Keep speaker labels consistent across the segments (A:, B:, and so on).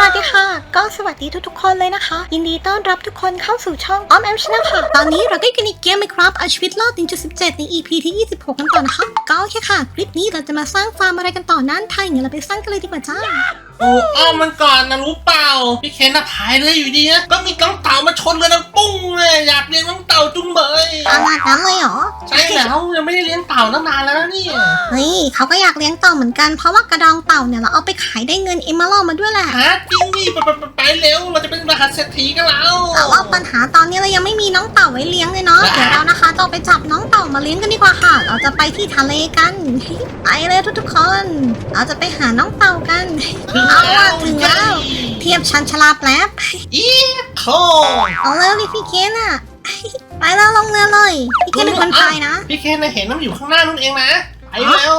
A: สวัสดีค่ะ ก็สวัสดีทุกๆคนเลยนะคะ ยินดีต้อนรับทุกคนเข้าสู่ช่องออมแอมชนะค่ะ ตอนนี้เราก็อยู่กันในเกมไหมครับเอาชีวิตรอด1.17 ใน EP ที่ 26 กันต่อนะคะ ก็โอเคค่ะ คลิปนี้เราจะมาสร้างฟาร์มอะไรกันต่อนั้นถ้าอย่างนี้เราไปสร้างกันเลยดีกว่าจ้า
B: โอ้อ้อมมันก่อนนะรู้เปล่า พี่เคนน่ะพายเรืออยู่ดีนะก็มีน้องเต่ามาชนเรือนังปุ้งเลยอยากเลี้ยงน้องเต่าจุงเบย
A: ขนาดนั้นเลยเหรอ
B: ใช่แล้วยังไม่ได้เลี้ยงเต่าตั้งนานแล้วนะเนี่ย
A: เฮ้ยเขาก็อยากเลี้ยงเต่าเหมือนกันเพราะว่ากระดองเต่าเนี่ยเราเอาไปขายได้เงินเอมเมอรัลมาด้วยแหละ
B: หาจริงดิไปไปไปไปเร็วเราจะเป็นรหัสเศรษฐีกันแล้ว
A: แต่ว่าปัญหาตอนนี้เรายังไม่มีน้องเต่าไว้เลี้ยงเลยเนาะเดี๋ยวเรานะคะจะเอาไปจับน้องเต่า มาเลี้ยงกันดีกว่าค่ะ เราจะไปที่ทะเลกัน ไปเลยทุกๆคน เราจะไปหาน้องเต่ากัน
B: ถึง
A: เอา
B: แล้
A: ล่ะ
B: ว
A: ถึงแล้ว เทียบชันชลาแป๊บ
B: อีโค
A: เอาเร็วดิพี่เคนอะไปแล้วลงเรือเลย พี่เคนเป็นคนพายนะ
B: พี่เคนน่ะเห็นน้ำอยู่ข้างหน้านู่นเองนะ ไปเร็ว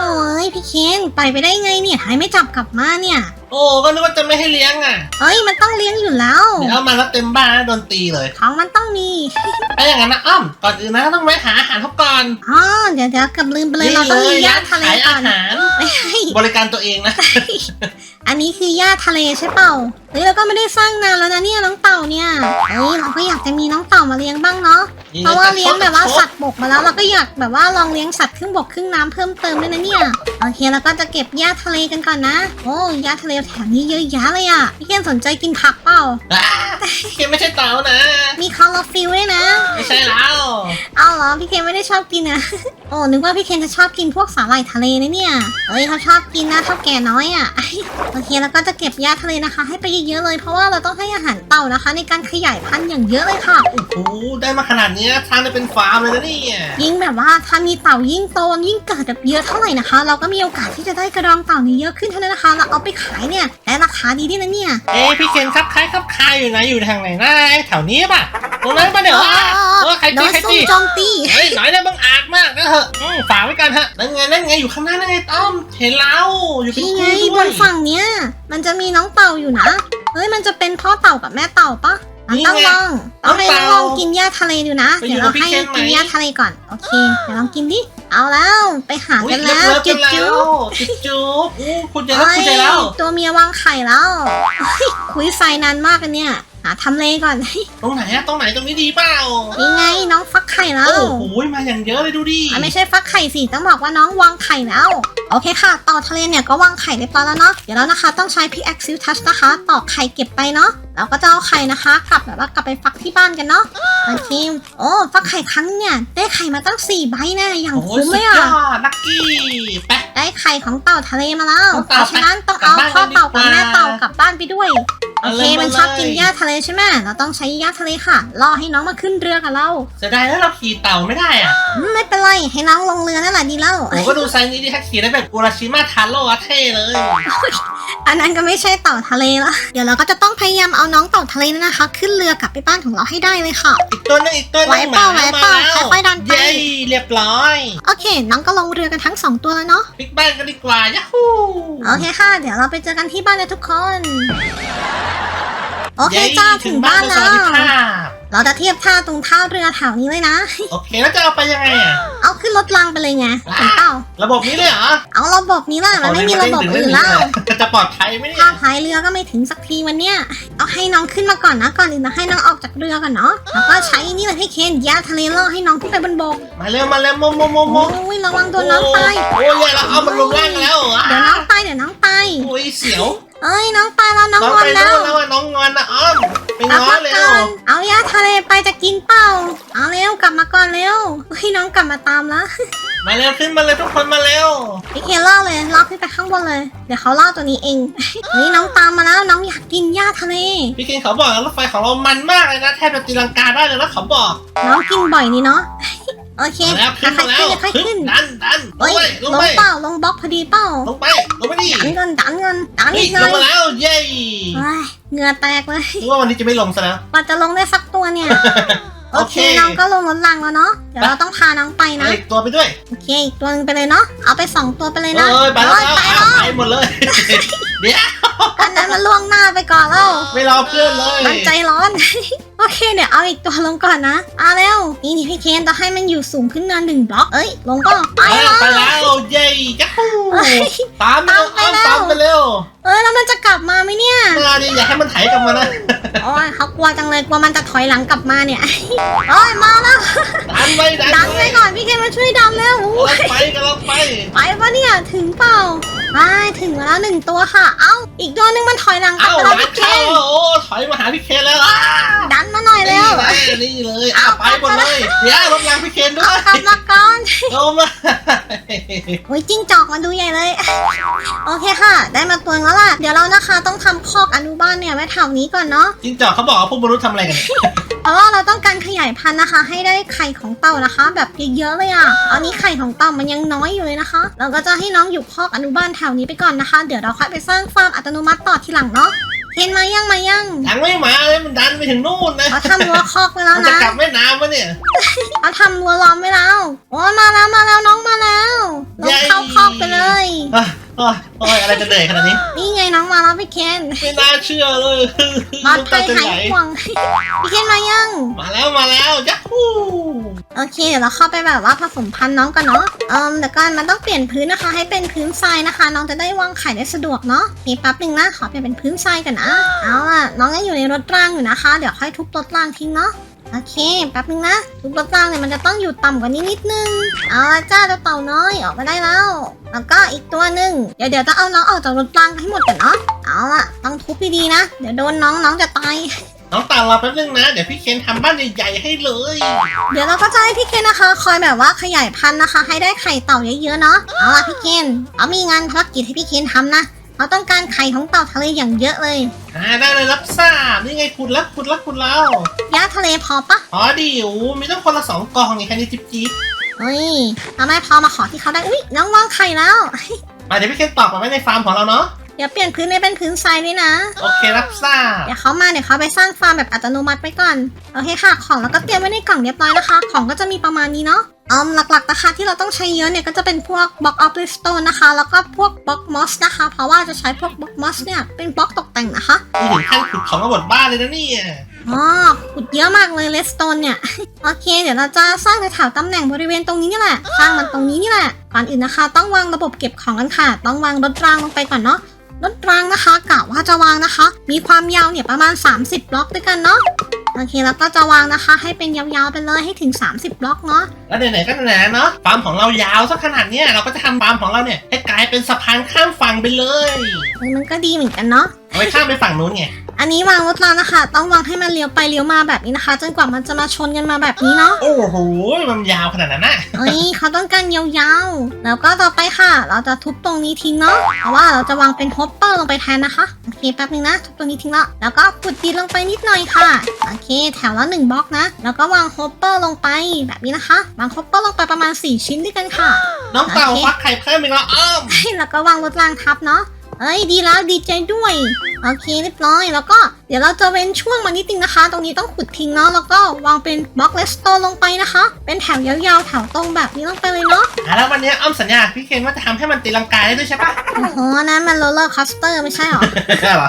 A: โอ้ยพี่เคนไปไปได้ไงเนี่ยหายไม่จับกลับมาเนี่ย
B: โอ้ก็นึกว่าจะไม่ให้เลี้ยงอะ
A: เฮ้ยมันต้องเลี้ยงอยู่แล้ว
B: เดี๋ยวเอามาแล้วเต็มบ้านนะโดนตีเลย
A: ของมันต้องมี
B: ถ้าอย่างนั้นนะอ้อมก่อนอื่นนะต้องไปหาอาหารเขาก่อน
A: อ๋อเดี๋ยวเดี๋ยวเกับลืมไปเลยเราต้องมีย่าทะเล
B: ขาย
A: ก่อ
B: อานหาร
A: ไม่ใช่
B: บริการตัวเองนะ
A: อันนี้คือหญ้าทะเลใช่เปล่า เฮ้ยเราก็ไม่ได้สร้างนานแล้วนะเนี่ยน้องเต่าเนี่ยเฮ้ยเราก็อยากจะมีน้องเต่ามาเลี้ยงบ้างเนาะ เพราะว่าเลี้ยงแบบว่าสัตว์บกมาแล้วเราก็อยากแบบว่าลองเลี้ยงสัตว์ครึ่งบกครึ่งน้ำเพิ่มเติมด้วยนะเนี่ยโอเคแล้วก็จะเก็บหญ้าทะเลกันก่อนนะ โอ้หญ้าทะเลแถวนี้เยอะแยะเลยอะพี่เคนสนใจกินผักเปล่า
B: อ่าเคนไม่ใช่เต่านะ
A: มีคอลลาฟิลด้วยนะ
B: ไม่ใช่แล้ว
A: เอาเหรอพี่เคนไม่ได้ชอบกินอะโอ้นึกว่าพี่เคนจะชอบกินพวกสาหร่ายทะเลนะเนี่ยเฮ้ยเขาชอบกินนะเท่าแก่น้อยอะโอเคแล้วก็จะเก็บหญ้าทะเลนะคะ ให้ไปเยอะๆเลยเพราะว่าเราต้องให้อาหารเต่านะคะ ในการขยายพันธุ์อย่างเยอะเลยค่ะ
B: โอ้โหได้มาขนาดนี้ทางได้เป็นฟาร์มเลยนะเนี่ย
A: ยิ่งแบบว่าถ้ามีเต่ายิ่งโตยิ่งเกิดแบบเยอะเท่าไหร่นะคะ เราก็มีโอกาสที่จะได้กระดองเต่านี้เยอะขึ้นเท่านั้นนะคะเราเอาไปขายเนี่ยได้ราคาดีด้วยนะเนี่ย
B: เอ้พี่เคนครับคล้ายครับคายอยู่ไหนอยู่ทางไหนนะแถวนี้ป่ะตรงนั้นป่ะเดี๋ยวอะเออใคร
A: โด
B: ตี
A: น
B: ใคร
A: ซุ่
B: ตี
A: มโจมตี
B: เฮ้ยหน่อยนะบังอาจมากนะเถอะอืมฝากไว้กันเถอะนั่นไงนั่นไงอยู่ข้างหน้านั่นไงต้อมเห็นแล้วอยู่เป็น
A: นี่ไง
B: คู่
A: บ
B: ด้วย
A: นฝั่งเนี้ยมันจะมีน้องเต่าอยู่นะเฮ้ยมันจะเป็นพ่อเต่ากับแม่เต่าปะมันต้องลองต้องให้น้องลองกินหญ้าทะเลดูนะเดี๋ยวเราให้กินหญ้าทะเลก่อน โอเค เดี๋ยวลองกินดิ เอาแล้ว ไปหา
B: อุ๊ย
A: กันแล้ว
B: เลิฟๆ
A: จุ๊บ
B: กัน
A: จุ๊
B: แล้ว
A: บ
B: จุ๊บจุ๊บอู้คุณใจแล้วคุณใจแล้ว
A: เอ้ยตัวเมียวางไข่แล้วเฮ้ยคุยไฟนานมากกันเนี่ย หาทำเลก่อน
B: ตรงไหนอะตรงไหนตรงนี้ดีเปล่า
A: นี่ไงน้องฟักไข่แล้ว
B: โอ้โหมาอย่างเยอะเลยดูดิ
A: อะไม่ใช่ฟักไข่สิ ต้องบอกว่าน้องวางไข่แล้ว โอเคค่ะ ต่อทะเลเนี่ยก็วางไข่เรียบร้อยแล้วเนาะ เดี๋ยวเรานะคะ ต้องใช้พี่ a x i l Touch นะคะ ตอกไข่เก็บไปเนาะ แล้วก็จะเอาไข่นะคะ กลับแบบว่ากลับไปฟักที่บ้านกันเนาะโอเคโอ้ฟักไข่ครั้งเนี่ยได้ไข่มาตั้ง4ใบแน่อย่าง
B: โอ้โห
A: คุ้ม
B: สุ
A: เล
B: ด
A: ย
B: ย
A: อะ
B: อดลักกี้ไป
A: ได้ไข่ของเต่าทะเลมาแล้ว
B: เอา
A: เพ
B: เต่า
A: ราะฉะนั้นต้อง
B: กลั
A: เอา
B: บบ้าน
A: พ่อเต่ากับ
B: กันดีกว่า
A: แม่เต่ากลับบ้านไปด้วยโอเค
B: เอาเลย
A: มันชอบ
B: มาเลย
A: กินหญ้าทะเลใช่ไหมเราต้องใช้หญ้าทะเลค่ะรอให้น้องมาขึ้นเรือกับเรา
B: เสียดายแล้วเราขี่เต่าไม่ได้อะ
A: อืมไม่เป็นไรให้น้องลงเรือนั่นแหละดีแล้ว
B: โอ้ก็ดูไซส์นี้ดิถ้าขี่ได้แบบอุราชิมาทาโร่อะเท่เลย
A: อันนั้นก็ไม่ใช่เต่าทะเลละเดี๋ยวเราก็จะต้องพยายามเอาน้องเต่าทะเลนั่นนะคะ ขึ้นเรือกลับไปบ้านของเราให้ได้เลยค่ะ
B: อีกตัวหนึงอีกตัวหนึง
A: ไหวเปล่า
B: มา
A: ไหวเปล่า
B: แล้ว
A: ค่อยๆดันไป
B: เย้เรียบร้อย
A: โอเค น้องก็ลงเรือกันทั้งสองตัวแล้วเนาะ
B: ปิกบ้านกันดีกว่ายัฮู
A: โอเคค่ะ เดี๋ยวเราไปเจอกันที่บ้านนะทุกคน โอเค
B: ย้
A: จ้าถึงบ้าน
B: โดย
A: แล้
B: ส
A: ว
B: วัสดิภาพ
A: เราจะเทียบท่าตรงท่าเรือแถวนี้เลยนะ
B: โอเคแล้วจะเอาไปยังไงอะ
A: เอาขึ้นรถรางไปเลยไงเห็นเปล่า
B: ระบบนี้เลยเหรอ
A: เอาระบบนี้ล่ะมันไม่มีระบบอื่นแล้ว
B: จะปลอดภัยไหมเนี่
A: ถ้ายพายเรือก็ไม่ถึงสักทีวันเนี้ยเอาให้น้องขึ้นมาก่อนนะก่อนอื่นนะให้น้องออกจากเรือก่อนเนาะแล้วก็ใช้นี่เลยให้เคนยาทะเลล่อให้น้องขึ้นไปบนบก
B: มาเร็วมาเร็วโมโมโมโม
A: โอ้ยระวังโดนน้องตาย
B: โอ้ยแล้วเอามันลงล่างกันแล้วเหรอ
A: เดี๋ยวน้องตายเดี๋ยวน้องตาย
B: โอ้ยเสียว
A: เอ้ยน้องตายแล้วน้อง
B: น้อง
A: งอน
B: ไป
A: แล้
B: นู่
A: วน
B: แล้วอะน้องงอนนะอ้อมไป
A: กลับ
B: ง้อ
A: มา
B: เร็
A: ก่
B: ว
A: อนเอายาทะเลไปจะกินเปล่า เอาเร็วกลับมาก่อนเร็วเฮ้ยน้องกลับมาตามแล้ว
B: มาเร็วขึ้นมาเลยทุกคนมาเร็ว
A: พี่เคนล่อเลยล่อขึ้นไปข้างบนเลย เดี๋ยวเขาล่อตัวนี้เอง เฮ้ยน้องตามมาแล้วน้องอยากกินหญ้าทะเล
B: พี่เคนเขาบอกนะรถไฟของเรามันมากเลยนะแทบจะตีลังกาได้เลยนะเขาบอก
A: น้องกินบ่อยนี่เนาะ โอเค
B: มาแล้วขึ้น
A: ใคร
B: มาแล้
A: ขึ้
B: วน
A: ใคร
B: ขึ้
A: ขึ้
B: น
A: น
B: ดันดันลง
A: เฮ้ย
B: ไปลง
A: ล
B: ไป
A: งเปล่าลงบล็อกพอดีเปล่า
B: ลงไปลงไปดิ
A: ดันเงินดันเงินดัน
B: นี่
A: อีกห
B: ล
A: น่องย
B: มาแล้วเย้
A: เฮ้ยเหงื่อแตกเลย
B: รู้ว่าวันนี้จะไม่ลงซะแล้ว
A: กว่าจะลงได้สักตัวเนี่ย โอ
B: โอ
A: เค
B: เค
A: น้องก็ลงรถลังแล้วเนาะเดี๋ยวเราต้องพาน้องไป
B: เอา
A: นะ
B: อีกตัวไปด้วย
A: โอเคอีกตัวหนึงไปเลยเนาะเอาไปสองตัวไปเลยนะ
B: เอ้ยไปแล้ว
A: เอ้ยไป
B: เอา
A: แล้ว
B: ไปหมดเลยเดี๋ยว
A: อันนั้นมันล่วงหน้าไปก่อนแล้ว
B: ไม่รอเพื่อนเลย
A: มันใจร้อนโอเคเดี๋ยวเอาอีกตัวลงก่อนนะเอาเร็วนี่นี่พี่เคนต้องให้มันอยู่สูงขึ้นมาหนึ่งบล็อกเอ้ยลงก็ไป
B: เย้ยัฮู
A: เอ้ย
B: ตามไปเร็ว
A: ตามไปแล้ว
B: อ้อมตามไปเร็ว
A: เอ้ยแล้วมันจะกลับมาไหมเนี่ย
B: นดิอย่าให้มันไถกลับมานะ
A: โอ้ยเขากลัวจังเลยกลัวมันจะถอยหลังกลับมาเนี่ยโอ้ยมาแล้ว
B: ดันไปดัน
A: ดันไปก่อนพี่เคนมาช่วยดันแล้วอู้
B: กำลังไปกำลังไป
A: ไปปะเนี่ยถึงเปล่า ไปถึงแล้วหนึ่งตัวค่ะ เอ้า อีกตัวหนึงมันถอยหลังกลับ
B: เอ้า
A: ไปแล้ว
B: ร้าน
A: พี่เคน
B: เข้าโอ้ถอยมาหาพี่เคนแล้วอะ
A: ดันมาหน่อย
B: นี่
A: เร็ว
B: เลยนี่เลยอะไปหมดเลยเดี๋ยวรถยางพี่เคนด้ว
A: เอา
B: ย
A: กลับมาก่อน
B: โอ้มา
A: โอ้ยจิ้งจอกมาดูใหญ่เลย โอเคค่ะ ได้มาตัวแล้วล่ะ เดี๋ยวเรานะคะต้องทำคอกอนุบาลเนี่ยไว้แถวนี้ก่อนเนาะ
B: จิงจอกเขาบอกว่าพวกมนุษย์ทำอะไรกันเนี่ย
A: เพ ราะว่าเราต้องการขยายพันธุ์นะคะ ให้ได้ไข่ของเต่านะคะ แบบเยอะๆเลยอะตอนนี้ไข่ของเต่ามันยังน้อยอยู่เลยนะคะ เราก็จะให้น้องอยู่คอกอนุบาลแถวนี้ไปก่อนนะคะ เดี๋ยวเราค่อยไปสร้างฟาร์มอัตโนมัติต่อทีหลังเนาะเห็นมายังมายัง
B: ยังไม่มาเลยมันดันไปถึงนู่นนะ
A: เขาทำรั้วคอกไว้แล้ว
B: มันจะ
A: นะ
B: กลับแม่น้ำวะเนี่ย
A: เขาทำรั้วล้อมไว้แล้วโอ้ยมาแล้วมาแล้วน้องมาแล้วลงเข้าคอกไปเลย
B: โอ้ยโอ้ยโอ้ยอะไรจะเหนื่อยขนาดนี้
A: นี่ไงน้องมาแล้วพี่เคน
B: ไม่น่าเชื่อเลย
A: ปลอดภัย
B: จะ
A: หาย
B: ไหล
A: ห่วง พี่เคนมายัง
B: มาแล้วมาแล้วยักฮู
A: โอเคเดี๋ยวเราเข้าไปแบบว่าผสมพันธุ์น้องกันเนาะเอ่มเดี๋ยวก่อนมันต้องเปลี่ยนพื้นนะคะ ให้เป็นพื้นทรายนะคะ น้องจะได้วางไข่ได้สะดวกเนาะนี่แป๊บหนึ่งนะขอเปลี่ยนเป็นพื้นทรายกันนะเอาล่ะน้องยังอยู่ในรถรางอยู่นะคะ เดี๋ยวค่อยทุบรถรางทิ้งเนาะ โอเคแป๊บหนึงนะทุบรถรางเนี่ยมันจะต้องอยู่ต่ำกว่านี้นิดนึง เอาละจ้าเจ้าเต่าน้อยออกมาได้แล้ว แล้วก็อีกตัวหนึ่งเดี๋ยวเดี๋ยวต้องเอาน้องออกจากรถรางให้หมดก่อนเนาะ เอาล่ะต้องทุบดีๆนะ เดี๋ยวโดนน้องน้องจะตาย
B: น้องตาลรอแป๊บนึงนะ เดี๋ยวพี่เคนทำบ้านใหญ่ๆให้เลย
A: เดี๋ยวเราก็จะให้พี่เคนนะคะ คอยแบบว่าขยายพันธุ์นะคะ ให้ได้ไข่เต่าเยอะๆเนาะ เอาล่ะพี่เคนเอามีงานภารกิจให้พี่เคนทำนะ เราต้องการไข่ของเต่าทะเลอย่างเยอะเลย
B: อ่าได้เลยรับทราบนี่ไงคุณแล้วคุณแล้วคุณแล้ว
A: ย่าทะเลพอปะ
B: อ๋อดิโอ้มีต้องคนละสองกล่องนี่แค่นี้จิ๊บจิ๊บ
A: เฮ้ยทำไมพอมาขอที่เขาได้อุ้ยน้องวางไข่แล้ว
B: มาเดี๋ยวพี่เคนตอบมาไว้ในฟาร์มของเราเนาะ
A: เดี๋ยวเปลี่ยนพื้นให้เป็นพื้นทรายด้วยนะ
B: โอเครับทราบ
A: เดี๋ยวเขามาเดี๋ยวเขาไปสร้างฟาร์มแบบอัตโนมัติไว้ก่อนโอเคค่ะ ของเราก็เตรียมไว้ในกล่องเรียบร้อยนะคะ ของก็จะมีประมาณนี้เนาะ อืมหลักๆนะคะที่เราต้องใช้เยอะเนี่ยก็จะเป็นพวกบล็อกออฟลิสโตนนะคะ แล้วก็พวกบล็อกมอสนะคะ เพราะว่าจะใช้พวกบล็อกมอสเนี่ยเป็นบล็อกตกแต่งนะคะ
B: นี่ถึงขั้นขุดของมาบดบ้านเลยนะเนี่ย
A: อ๋อขุดเยอะมากเลยเลสโตนเนี่ย โอเค เดี๋ยวเราจะสร้างแถวๆตำแหน่งบริเวณตรงนี้นี่แหละ สร้างมันตรงนี้นี่แหละ ก่อนอื่นนะคะ ต้องวางระบบเก็บของกันค่ะ ต้องวางรถรางลงไปก่อนเนาะ รถรางนะคะกะว่าจะวางนะคะ มีความยาวเนี่ยประมาณ 30 บล็อกด้วยกันเนาะโอ เคแล้วก็จะวางนะคะ ให้เป็นยาวๆไปเลยให้ถึง 30 บล็อกเนาะ
B: แล้วไหนๆก็ไหนๆเนาะฟาร์มของเรายาวสักขนาดเนี้ยเราก็จะทำฟาร์มของเราเนี่ยให้กลายเป็นสะพานข้ามฝั่งไปเลย
A: เฮ้ยมันก็ดีเหมือนกันเนาะ
B: เอาไว้ข้ามไปฝั่งนู้นไง
A: อันนี้วางรถรางนะคะ ต้องวางให้มันเลี้ยวไปเลี้ยวมาแบบนี้นะคะ จนกว่ามันจะมาชนกันมาแบบนี้เนาะ
B: โอ้โห มันยาวขนาดนั้นน่ะ
A: เอ้ยเขาต้องการยาวๆ แล้วก็ต่อไปค่ะ เราจะทุบตรงนี้ทิ้งเนาะเพราะว่าเราจะวางเป็นฮอปเปอร์ลงไปแทนนะคะโอเคแป๊บนึงนะทุบตรงนี้ทิ้งแล้วแล้วก็ขุดดินลงไปนิดหน่อยค่ะโอเค แถวละหนึ่งบล็อกนะ แล้วก็วางฮอปเปอร์ลงไปแบบนี้นะคะวางฮอปเปอร์ลงไปประมาณ 4 ชิ้นด้วยกันค่ะ
B: น้องเต่า
A: โอเค
B: ฟักไข่เพิ่มอีกแล้วอ้อม
A: แล้วก็วางรถรางทับเนาะ เอ้ยดีแล้วดีใจด้วยโอเคเรียบร้อย แล้วก็เดี๋ยวเราจะเว้นช่วงมานิดนึงนะคะ ตรงนี้ต้องขุดทิ้งเนาะแล้วก็วางเป็นบล็อกเลสโตนลงไปนะคะ เป็นแถวยาวๆแถวตรงแบบนี้ลงไปเลยเนาะ
B: อะแล้ววันนี้อ้อมสัญญากับพี่เคนว่าจะทำให้มันตีลังกาได้ด้วยใช่ปะ
A: โอ้โหอันนั้นมันโรลเลอร์คอสเตอร์ไม่ใช่หรอ
B: เหรอ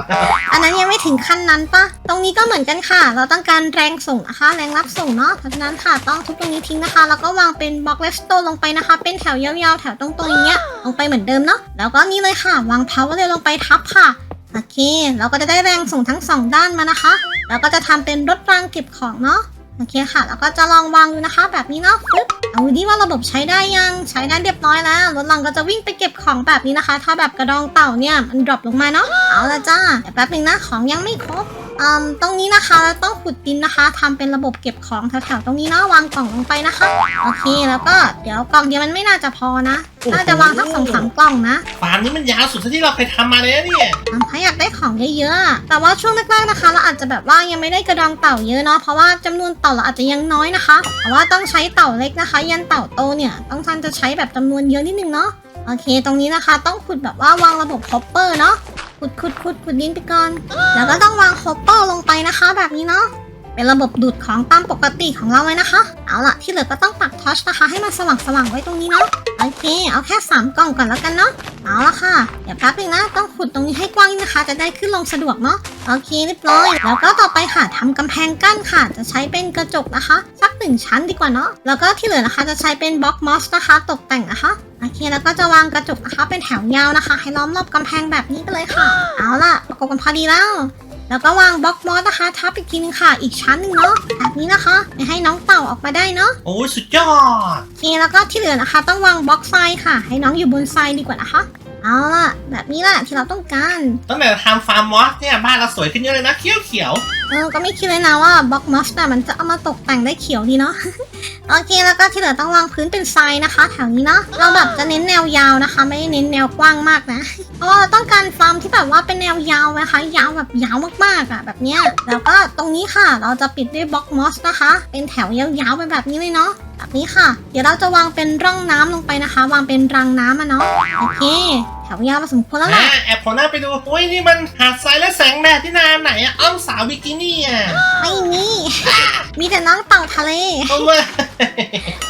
A: อันนั้นยังไม่ถึงขั้นนั้นปะตรงนี้ก็เหมือนกันค่ะ เราต้องการแรงส่งนะคะ แรงรับส่งเนาะเพราะฉะนั้นค่ะต้องทุบตรงนี้ทิ้งนะคะ แล้วก็วางเป็นบล็อกเลสโตนลงไปนะคะ เป็นแถวยาวๆแถวตรงๆอย่างเงี้ยลงไปเหมือนเดิมเนาะแล้วก็นี่เลยค่ะวาง power rail ลงไปทับค่ะ โอเค เราก็จะได้แรงส่งทั้งสองด้านมานะคะ เราก็จะทำเป็นรถรางเก็บของเนาะ โอเคค่ะ แล้วก็จะลองวางดูนะคะ แบบนี้เนาะปึ๊บเอาดีว่าระบบใช้ได้ยัง ใช้ได้เรียบร้อยแล้ว รถรางก็จะวิ่งไปเก็บของแบบนี้นะคะ ถ้าแบบกระดองเต่าเนี่ยมันดรอปลงมาเนาะ เอาละจ้าแป๊บนึงนะ ของยังไม่ครบ อืมตรงนี้นะคะเราต้องขุดดินนะคะทำเป็นระบบเก็บของแถวๆตรงนี้เนาะวางกล่องลงไปนะคะ โอเคแล้วก็เดี๋ยวกล่องเดียวมันไม่น่าจะพอนะ น่าจะวางสักสองสามกล่องนะ
B: ฟาร์มนี้มันยาวสุดเท่าที่เราเคยทำมาเลยนะเนี่ย
A: ทำให้อยากได้ของเยอะๆอะแต่ว่าช่วงแรกๆนะคะ เราอาจจะแบบว่ายังไม่ได้กระดองเต่าเยอะเนาะ เพราะว่าจำนวนเต่าเราอาจจะยังน้อยนะคะ เพราะว่าต้องใช้เต่าเล็กนะคะ ยันเต่าโตเนี่ยต้องท่านจะใช้แบบจำนวนเยอะนิดนึงเนาะ โอเค ตรงนี้นะคะ ต้องขุดแบบว่าวางระบบฮอปเปอร์เนาะ ขุดขุดขุดขุดดินไปก่อน แล้วก็ต้องวางคอปเปอร์ลงไปนะคะ แบบนี้เนาะ เป็นระบบดูดของตามปกติของเราเลยนะคะ เอาล่ะที่เหลือก็ต้องปักทอชนะคะให้มันสว่างสว่างๆไว้ตรงนี้เนาะโอเค เอาแค่สามกล่องก่อนแล้วกันเนาะเอาละค่ะเดี๋ยวแป๊บนึงนะต้องขุดตรงนี้ให้กว้างนิดนะคะ จะได้ขึ้นลงสะดวกเนาะโอเคเรียบร้อย แล้วก็ต่อไปค่ะทำกำแพงกั้นค่ะ จะใช้เป็นกระจกนะคะสักหนึ่งชั้นดีกว่าเนาะแล้วก็ที่เหลือนะคะจะใช้เป็นบล็อกมอสนะคะ ตกแต่งนะคะโอเคแล้วก็จะวางกระจกนะคะ เป็นแถวยาวนะคะ ให้ล้อมรอบกำแพงแบบนี้ไปเลยค่ะ เอาล่ะประกบกันพอดีแล้ว แล้วก็วางบล็อกมอสนะคะ ทับอีกทีนึงค่ะ อีกชั้นหนึ่งเนาะแบบนี้นะคะไม่ให้น้องเต่าออกมาได้เนาะ
B: โอ้ยสุดยอด
A: โอเคแล้วก็ที่เหลือนะคะ ต้องวางบล็อกทรายค่ะ ให้น้องอยู่บนทรายดีกว่านะคะเอาล่ะแบบนี้แหละที่เราต้องการ
B: ตั้งแต่ทำฟาร์มมอสเนี่ยบ้านเราสวยขึ้นเยอะเลยนะเขียวเขียว
A: เออก็ไม่คิดเลยนะว่าบล็อกมอสน่มันจะเอามาตกแต่งได้เขียวดีเนาะ โอเคแล้วก็ที่เหลือต้องวางพื้นเป็นทรายนะคะแถวนี้เนาะ เราแบบจะเน้นแนวยาวนะคะ ไม่ได้เน้นแนวกว้างมากนะ เพราะว่าเราต้องการฟาร์มที่แบบว่าเป็นแนวยาวนะคะ ยาวแบบยาวมากๆอะแบบเนี้ย แล้วก็ตรงนี้ค่ะ เราจะปิดด้วยบล็อกมอสนะคะ เป็นแถวยาวๆไปแบบนี้เลยเนาะแบบนี้ค่ะ เดี๋ยวเราจะวางเป็นร่องน้ำลงไปนะคะ วางเป็นรังน้ำอะเนาะ โอเค ถวยาวพอสมควร
B: ๆ
A: แล้วแห
B: อ่า
A: ละ
B: แอบโผล่หน้าไปดูอุ้ยนี่มันหาดทรายและแสงแดดที่นาไหนอะอ้อมสาวบิกินี่อะ
A: ไม่มี มีแต่น้องเต่าทะเล
B: โอ้ย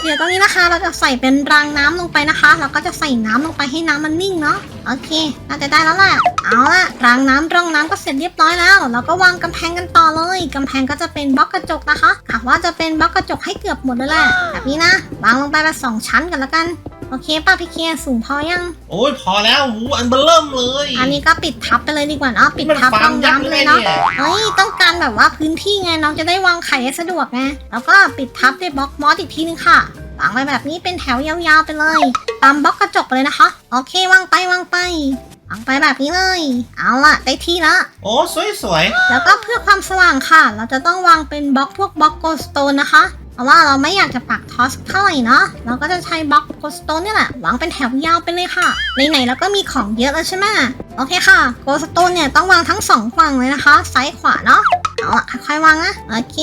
A: เดี๋ยวตรงนี้นะคะเราจะใส่เป็นรางน้ำลงไปนะคะแล้วก็จะใส่น้ำลงไปให้น้ำมันนิ่งเนาะโอเคน่าจะได้แล้วแหละเอาละรางน้ำร่องน้ำก็เสร็จเรียบร้อยแล้วเราก็วางกำแพงกันต่อเลยกำแพงก็จะเป็นบล็อกกระจกนะคะกะว่าจะเป็นบล็อกกระจกให้เกือบหมดเลยแหละแบบนี้นะวางลงไปเป็นสองชั้นกันแล้วกัน โอเคป้าพี่เคียสูงพอยัง
B: โอ้ยพอแล้วหูอันเบอร์เริ่มเลย
A: อันนี้ก็ปิดทับไปเลยดีกว่าเนาะปิด
B: มัน
A: ทับ
B: ฟา
A: ร่
B: ร์
A: อ
B: ม
A: ง
B: ยักษ์
A: น้ำไป
B: เล
A: เลยย
B: เนี่
A: เนาะ
B: ย
A: เฮ้ยต้องการแบบว่าพื้นที่ไงน้องจะได้วางไข่ได้สะดวกไงแล้วก็ปิดทับด้วยบล็อกมอสอีกทีนึงค่ะวางไว้แบบนี้เป็นแถวยาวๆไปเลย ตามบล็อกกระจกไปเลยนะคะ โอเควางไปวางไปวางไปแบบนี้เลย เอาล่ะได้ที่ละ
B: โอ้สวยสวย
A: แล้วก็เพื่อความสว่างค่ะ เราจะต้องวางเป็นบล็อกพวกบล็อกโกสโตนนะคะ เพราะว่าเราไม่อยากจะปักทอสเท่าไหร่เนาะเราก็จะใช้บล็อกโกสโตนนี่แหละวางเป็นแถวยาวไปเลยค่ะไหนๆแล้วก็มีของเยอะแล้วใช่ไหมโอเคค่ะโกสโตนเนี่ยต้องวางทั้งสองฝั่งเลยนะคะซ้ายขวาเนาะเอาล่ะค่อยๆวางนะโอเค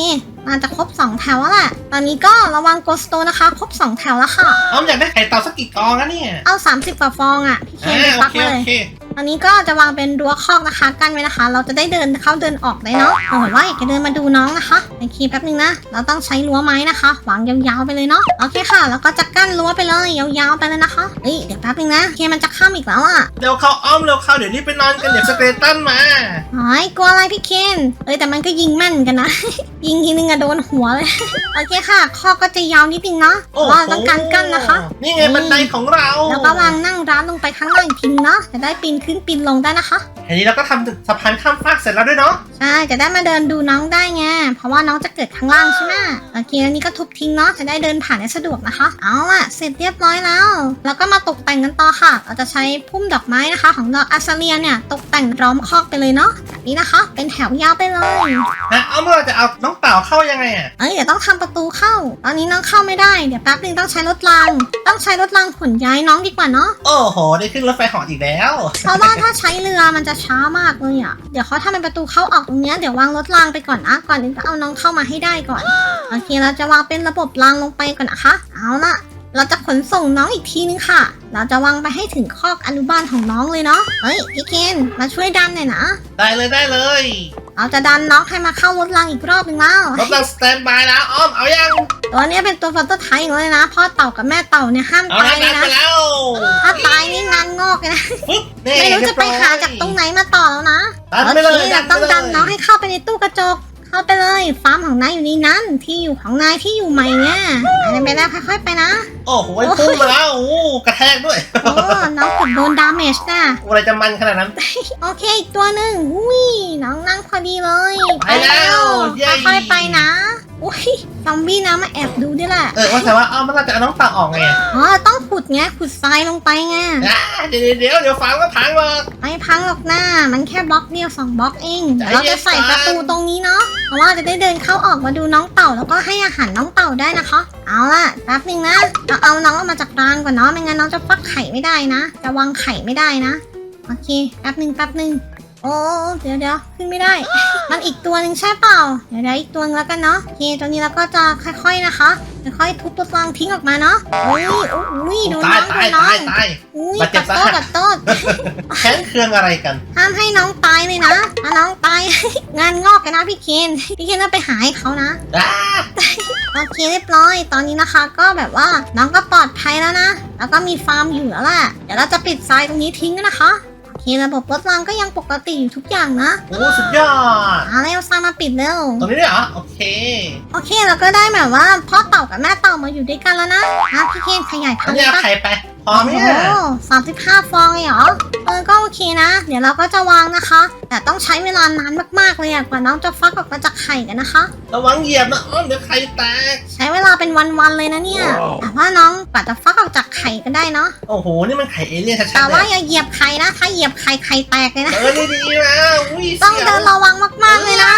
A: น่าจะครบสองแถวแล้วแหละตอนนี้ก็ระวังโกสโตนนะคะ ครบสองแถวแล้วค่ะ
B: ๆอ้อมอยากได้ไข่เต่าสักกี่กองนะเนี่ย
A: เอา 30 กว่าฟองอะ พี่เคน
B: อ่า
A: ไป
B: โอ
A: ปัก
B: เค
A: เล
B: โอยเค
A: อันนี้ก็จะวางเป็นรั้วคอกนะคะกั้นไว้นะคะ เราจะได้เดินเข้าเดินออกได้เนาะเอาแบบว่าอยากจะเดินมาดูน้องนะคะโอเคแป๊บนึงนะ เราต้องใช้รั้วไม้นะคะ วางยาวๆไปเลยเนาะโอเคค่ะ แล้วก็จะกั้นรั้วไปเลยยาวๆไปเลยนะคะเฮ้ยเดี๋ยวแป๊บนึงนะโอเคมันจะข้ามอีกแล้วอะ
B: เร็วเข้าอ้อมเร็วเข้าเดี๋ยวนี้ไปนอนกันเดี๋ยวสเตตันมา
A: หายกลัวอะไรพี่เคนเอ้ยแต่มันก็ยิงแม่นกันนะ ยิงทีนึงอะโดนหัวเลยโอเคค่ะคอกก็จะยาวนิดนึงเนาะเพ
B: โอ้
A: ราะ
B: โห
A: ว่าต้องการกั้นนะคะ
B: นี่ไงบันไดของเรา
A: แล้วก็วางนั่งร้านลงไปข้างล่างอีกทีนึงเนาะจะได้ปีนขึ้นปีนลงได้นะคะ
B: อันนี้เราก็ทำสะพานข้ามฟากเสร็จแล้วด้วยเนาะ
A: ใช่จะได้มาเดินดูน้องได้ไง เพราะว่าน้องจะเกิดข้างล่างใช่ไหมโอเคแล้วนี่ก็ทุบทิ้งเนาะ จะได้เดินผ่านได้สะดวกนะคะ เอาล่ะ เสร็จเรียบร้อยแล้ว แล้วก็มาตกแต่งกันต่อค่ะ เราจะใช้พุ่มดอกไม้นะคะ ของดอกอัสเลียเนี่ยตกแต่งล้อมคอกไปเลยเนาะแบบนี้นะคะ เป็นแถวยาวไปเลย
B: นะอ้อมเราจะเอาน้องเต่าเข้ายังไงอะ
A: เอ้ยเดี๋ยวต้องทำประตูเข้า ตอนนี้น้องเข้าไม่ได้ เดี๋ยวแป๊บนึงต้องใช้รถราง ต้องใช้รถรางขนย้ายน้องดีกว่าเนาะ
B: โอ้โห ได้ขึ้นรถไฟเหออีกแล้ว
A: เพราะว่าถ้าใช้เรือมันจะช้ามากเลยอะ เดี๋ยวเขาทำเป็นประตูเข้าออกตรงเนี้ยเดี๋ยววางรถรางไปก่อนนะ ก่อนถึงจะเอาน้องเข้ามาให้ได้ก่อน โอเคเราจะวางเป็นระบบรางลงไปก่อนนะคะ เอาละ เราจะขนส่งน้องอีกทีนึงค่ะ เราจะวางไปให้ถึงคอกอนุบาลของน้องเลยเนาะ เฮ้ยพี่เคนมาช่วยดันหน่อยนะ
B: ได้เลยได้เลย
A: เราจะดันน้องให้มาเข้ารถรางอีกรอบนึงแล้ว
B: รถเราสแตนบายแล้วอ้อมเอายัง
A: ตัวเนี้ยเป็นตัวฟัตเตอร์ไทป์เลยนะ พ่อเต่ากับแม่เต่าเนี่ยห้าม
B: เอา
A: ตา
B: แล้
A: ยวเลย
B: ดัน
A: นะ
B: ไปแล้ว
A: ถ้าตายนี่งานงอกเลยนะ
B: ปึ๊บนี่
A: ไม่รู้จะไปหาจากตรงไหนมาต่อแล้วนะ
B: ดัน
A: โอ
B: ไปเลย
A: เคเราต้องดันน้องให้เข้าไปในตู้กระจก เข้าไปเลยฟาร์มของนายอยู่ในนั้น ที่อยู่ของนายที่อยู่ใหม่เนี่ยไปเลยไปแล้วค่อยๆไปนะ
B: โอ้โหพุ่งมาแล้วโอ้โหกระแทกด้วย
A: โอ้น้องเกือบโดนดาเมจนะ
B: อะไรจะมันขนาดนั้น
A: โอเคอีกตัวหนึ่งอุ้ยน้องนั่งพอดีเลย
B: ไปแล้วเย้
A: ค่อยๆไปนะอุ้ยซอมบี้นะมาแอบดูด้วยแหละ
B: เออว่าแต่ว่าอ้อมมันเราจะเอาน้องเต่าออกไงอะ
A: อ๋อ ต้องขุดไงขุดทรายลงไปไง
B: อ่าเดี๋ยวเดี๋ยวเดี๋ยวฟังก็พังหรอก
A: ไม่พังหรอกหน้า มันแค่บล็อกเดียวสองบล็อกเอง
B: ใจ
A: เดี๋ยวเรา
B: เย็
A: จะ
B: น
A: ใส่ประตูตรงนี้เนาะเพราะว่าจะได้เดินเข้าออกมาดูน้องเต่าแล้วก็ให้อาหารน้องเต่าได้นะคะ เอาล่ะแป๊บนึงนะเราเอาน้องออกมาจากรางก่อนเนาะไม่งั้นน้องจะฟักไข่ไม่ได้นะจะวางไข่ไม่ได้นะโอเคแป๊บนึงแป๊บนึง โอ้เดี๋ยวเดี๋ยวขึ้นไม่ได้ มันอีกตัวหนึ่งใช่เปล่า เดี๋ยวเดี๋ยวอีกตัวนึงแล้วกันเนาะโอเคตัวนี้เราก็จะค่อยๆนะคะค่อยๆทุบตัวฟางทิ้งออกมาเนาะอุ้ยอุ้ยดู
B: ตา
A: น้
B: ย
A: องดู
B: ตาย
A: น้อ
B: ตาย
A: ง
B: ตาย
A: อุ้ย
B: บาดเจ็
A: กั
B: บ
A: ดโต๊ะ
B: สาหัส
A: กัดโต๊ะ
B: แค้นเคืองอะไรกัน
A: ห้ามให้น้องตายเลยนะถ้าน้องตาย งานงอกกันนะพี่เคนพี่เคนต้องไปหาให้เขานะ
B: อ้า
A: โอเคเรียบร้อย ตอนนี้นะคะก็แบบว่าน้องก็ปลอดภัยแล้วนะ แล้วก็มีฟาร์มอยู่แล้วแหละ เดี๋ยวเราจะปิดทรายตรงนี้ทิ้งนะคะโอ เคระบบรถรางก็ยังปกติอยู่ทุกอย่างนะ
B: โอ้สุดยอด
A: เอาเร็วทรายมาปิดเร็ว
B: ตรงนี้ด้วยเหรอโอเค
A: โอเคเราก็ได้แบบว่าพ่อเต่ากับแม่เต่ามาอยู่ด้วยกันแล้วนะอะพี่เคนขยายพั
B: อั
A: น
B: น
A: ธุ์
B: นี้เอา
A: ปะ
B: ไข่ไปพอไหม
A: โอ้
B: เนี่ย
A: สามสิบห้าฟองเลยเหรอ เออ ก็โอเคนะ เดี๋ยวเราก็จะวางนะคะ แต่ต้องใช้เวลานานมากๆเลยอะกว่าน้องจะฟักออกมาจากไข่กันนะคะ
B: ระวังเหยียบนะอ้อมเดี๋ยวไข่แตก
A: ใช้เวลาเป็นวันๆเลยนะเนี่ยแต่ว่าน้องกว่าจะฟักออกจากไข่ก็ได้เนาะ
B: โอ้โห นี่มันไข่เอเลี่ยนชั
A: แต่
B: ดๆเล
A: ว่ายอย่าเหยียบไข่นะ ถ้าเหยียบไข่ไข่แตกเลยนะ
B: เออดีดีๆนะอุ้ย
A: ต้อง
B: สียว
A: เดินระวังมากๆเลยนะ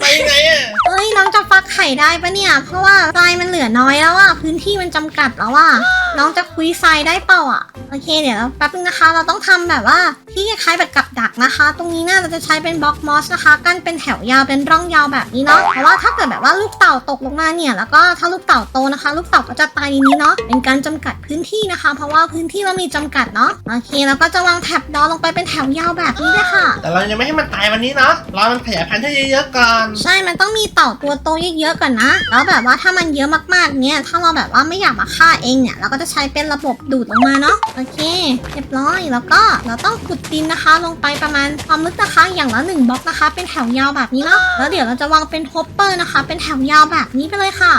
B: ไปยังไงอะ
A: เอ้ยน้องจะฟักไข่ได้ปะเนี่ย เพราะว่าทรายมันเหลือน้อยแล้วอะพื้นที่มันจำกัดแล้วอะน้องจะคุยทรายได้เปล่าอะโอเคเดี๋ยวแป๊บนึงนะคะ เราต้องทำแบบว่าที่คล้ายๆแบบกับดักนะคะ ตรงนี้น่าเราจะใช้เป็นบล็อกมอสนะคะ กั้นเป็นแถวยาวเป็นร่องยาวแบบนี้เนาะเพราะว่าถ้าเกิดแบบว่าลูกเต่าตกลงมาเนี่ยแล้วก็ถ้าลูกเต่าโตนะคะ ลูกเต่าก็จะตายในนี้เนาะเป็นการจำกัดพื้นที่นะคะ เพราะว่าพื้นที่เรามีจำกัดเนาะโอเคแล้วก็จะวางแถบดอลงไปเป็นแถวยาวแบบนี้เลยค่ะ
B: แต่เรายังไม่ให้มันตายวันนี้เนาะรอมันขยายพันธุ์ให้เยอะๆก่อน
A: ใช่มันต้องมีเต่าตัวโตเยอะๆก่อนนะแล้วแบบว่าถ้ามันเยอะมากๆเนี่ยถ้าเราแบบว่าไม่อยากมาฆ่าเองเนี่ยเราก็จะใช้เป็นระบบดูดลงมาเนาะโอเค เรียบร้อยแล้วก็เราต้องขุดดินนะคะ ลงไปประมาณความลึกนะคะอย่างละหนึ่งบล็อกนะคะ เป็นแถวยาวแบบนี้เนาะแล้วเดี๋ยวเราจะวางเป็นโฮปเปอร์นะคะ เป็นแถวยาวแบบนี้ไปเลยค่ะ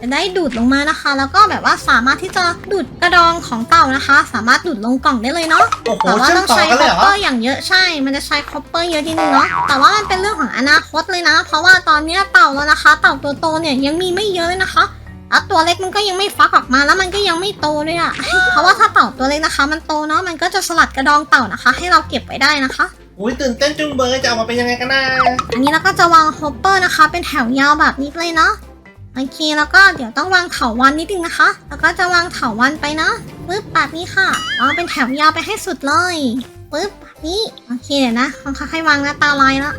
A: จะได้ดูดลงมานะคะ แล้วก็แบบว่าสามารถที่จะดูดกระดองของเต่านะคะ สามารถดูดลงกล่องได้เลยเนาะ
B: โอ้โห
A: แต่ว่า
B: เชื่อ
A: ต้
B: ม
A: อง
B: ต่อ
A: ใช้
B: กัน
A: ค
B: เล
A: อยป
B: เหรอ
A: เปอร์อย่างเยอะใช่ มันจะใช้คอปเปอร์เยอะนิดนึงเนาะแต่ว่ามันเป็นเรื่องของอนาคตเลยนะ เพราะว่าตอนเนี้ยเต่าแล้วนะคะ เต่าตัวโตเนี่ยยังมีไม่เยอะเลยนะคะแล้วตัวเล็กมันก็ยังไม่ฟักออกมาแล้วมันก็ยังไม่โตด้วยอะเพราะว่าถ้าเต่าตัวเล็กนะคะ มันโตเนาะมันก็จะสลัดกระดองเต่านะคะ ให้เราเก็บไว้ได้นะคะ
B: อุ้ยตื่นเต้นจุงเบยจะออกมาเป็นยังไงกันนะ
A: อันนี้เราก็จะวางฮอปเปอร์นะคะ เป็นแถวยาวแบบนี้เลยเนาะโอเคแล้วก็เดี๋ยวต้องวางเถาวันนิดนึงนะคะ แล้วก็จะวางเถาวันไปเนาะปึ๊บแบบนี้ค่ะวางเป็นแถวยาวไปให้สุดเลยปึ๊บแบบนี้โอเคเดี๋ยวนะค่อยๆวางนะตาลายแล้ว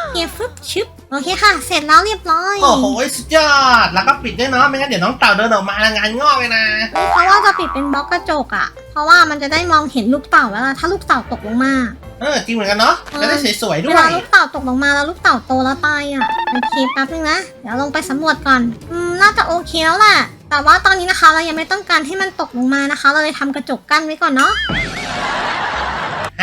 A: โอเคฟึบชึบ โอเคค่ะ เสร็จแล้วเรียบร้อย
B: โอ้โหสุดยอด แล้วก็ปิดด้วยเนาะ ไม่งั้นเดี๋ยวน้องเต่าเดินออกมาแล้วงานงอกเลยนะ
A: เพราะว่าจะปิดเป็นบล็อกกระจกอะเพราะว่ามันจะได้มองเห็นลูกเต่าเวลาถ้าลูกเต่าตกลงมา
B: เออจริงเหมือนกันเนาะจะได้สวยๆด้
A: เว
B: วย
A: ลาลูกเต่าตกลงมาแล้วลูกเต่าโตแล้วตายอะโอเคแป๊บนึงนะ เดี๋ยวลงไปสำรวจก่อน อืมน่าจะโอเคแล้วแหละแต่ว่าตอนนี้นะคะเรายังไม่ต้องการให้มันตกลงมานะคะ เราเลยทำกระจกกั้นไว้ก่อนเนาะ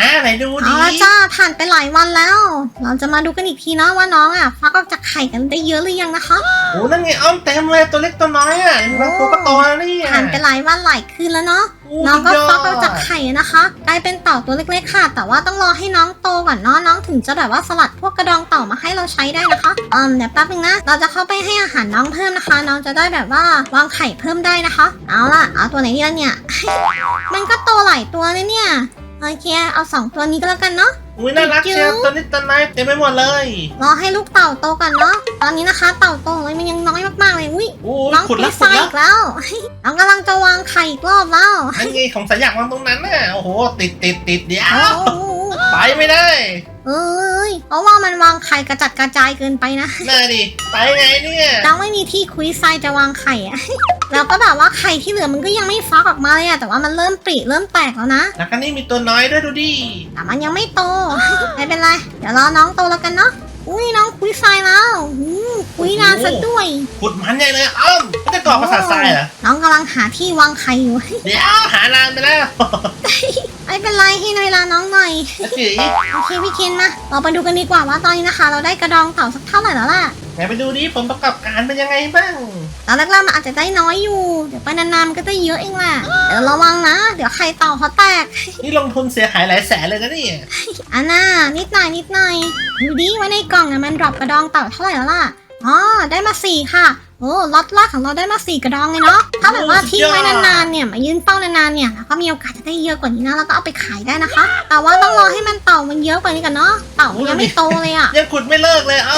B: ฮะไหนดู
A: เอา
B: ดิ
A: ละจ้าผ่านไปหลายวันแล้ว เราจะมาดูกันอีกทีเนาะว่าน้องอะฟักออกจากไข่กันได้เยอะหรือยังนะคะ
B: โอ้นั่นไงอ้อมเต็มเลยตัวเล็กตัวน้อยอะบางตัวก็โตแล้วนี่
A: ผ่านไปหลายวันหลายคืนแล้วเนาะน้องก็ฟักออกจากไข่นะคะกลายเป็นเต่าตัวเล็กๆค่ะ แต่ว่าต้องรอให้น้องโตก่อนเนาะน้องถึงจะแบบว่าสลัดพวกกระดองเต่ามาให้เราใช้ได้นะคะอืมเดี๋ยวแป๊บนึงนะเราจะเข้าไปให้อาหารน้องเพิ่มนะคะ น้องจะได้แบบว่าวางไข่เพิ่มได้นะคะ เอาล่ะเอาตัวไหนดีล่ะเนี่ยมันก็โตหลายตัวเลยเนี่ย โอเค เอาสองตัวนี้ก็แล้วกันเนาะ
B: อุ้ยน่ารักเชียวตัวนี้ตัวน้อยเต็มไปหมดเลย
A: รอให้ลูกเต่าโตก่อนเนาะ ตอนนี้นะคะ เต่าโตเลยมันยังน้อยมากๆเลยอุ้ย
B: โอ้ย
A: น้อง
B: ขุด
A: ปี
B: แล้ว
A: ไซ
B: ขุดแล้ว
A: อีกแล้วน้องกำลังจะวางไข่อีกรอบแล้ว
B: อันไงของสายอยากวางตรงนั้นน่ะโอ้โหติดติดติดเดี๋ยว
A: โอ้โห
B: ไปไม่ได้
A: เอ้ยเพราะว่ามันวางไข่กระจัดกระจายเกินไปนะ
B: น่าดิไปไงเนี่ย
A: น้องไม่มีที่คุยไซจะวางไข่อะแล้วก็แบบว่าไข่ที่เหลือมันก็ยังไม่ฟักออกมาเลยอะแต่ว่ามันเริ่มปริเริ่มแตกแล้วนะ
B: แล้วก็นี่มีตัวน้อยด้วยดูดิ
A: แต่มันยังไม่โต ไม่เป็นไร เดี๋ยวรอน้องโตแล้วกันเนาะ อุ้ยน้องคุยไซแล้วอืมคุยนานซะด้วย
B: ขุดมันใหญ่เลยอ้อมไม่ได้ก่อประสาททรายเหรอ
A: น้องกำลังหาที่วางไข่อยู่
B: เดี๋ยวหานานไปแล้ว
A: ไม่เป็นไรให้เวลาน้องหน่อย
B: แล้วจี
A: โอเคพี่เคนมาเราไปดูกันดีกว่าว่าตอนนี้นะคะ เราได้กระดองเต่าสักเท่าไหร่แล้วล่ะ
B: ไหนไปดูดิผลประกอบการเป็นยังไงบ้าง
A: ตอนแรกๆมันอาจจะได้น้อยอยู่ เดี๋ยวไปนานๆมันก็จะเยอะเองแหละเดี๋ยวระวังนะ เดี๋ยวไข่เต่าเขาแตก
B: นี่ลงทุนเสียหายหลายแสนเลยนะเนี่ย
A: อันน่านิดหน่อยนิดหน่อยดูดิว่าในกล่องน่ะมันดรอปกระดองเต่าเท่าไหร่แล้วล่ะอ๋อได้มาสี่ค่ะ โอ้ล็อตแรกของเราได้มาสี่กระดองเลยเนาะถ้าแบบว่าทิ้งไว้นานๆเนี่ยมายืนเฝ้านานๆเนี่ยแล้วก็มีโอกาสจะได้เยอะกว่านี้นะแล้วก็เอาไปขายได้นะคะ แต่ว่าต้องรอให้มันเต่ามันเยอะกว่านี้กันเนาะเต่ามันยังไม่โตเลยอะ
B: ยังขุดไม่เลิกเลยเอ้า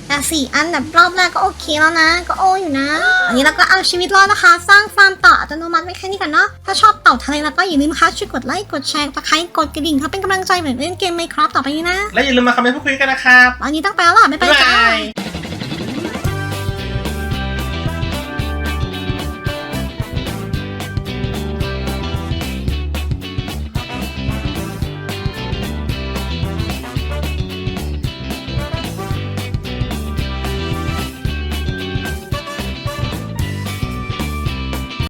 A: ใแต่สี่อันแบบรอบแรกก็โอเคแล้วนะ ก็โออยู่นะ อันนี้เราก็เอาชีวิตรอดนะคะ สร้างฟาร์มต่ออัตโนมัติไว้แค่นี้ก่อนเนาะ ถ้าชอบเต่าทะเลแล้วก็อย่าลืมนะคะช่วยกดไลค์ กดแชร์กดไลค์กดกระดิ่งเพื่อเป็นกำลังใจเหมือนเล่นเกมไมครอฟต่อไปนี้นะ
B: และอย่าลืมมาคอมเมนต์พูดคุยกันนะครับ
A: วันนี้ต้องไปแล้วล่ะบ๊ายบายจ้า
B: บ๊ายบาย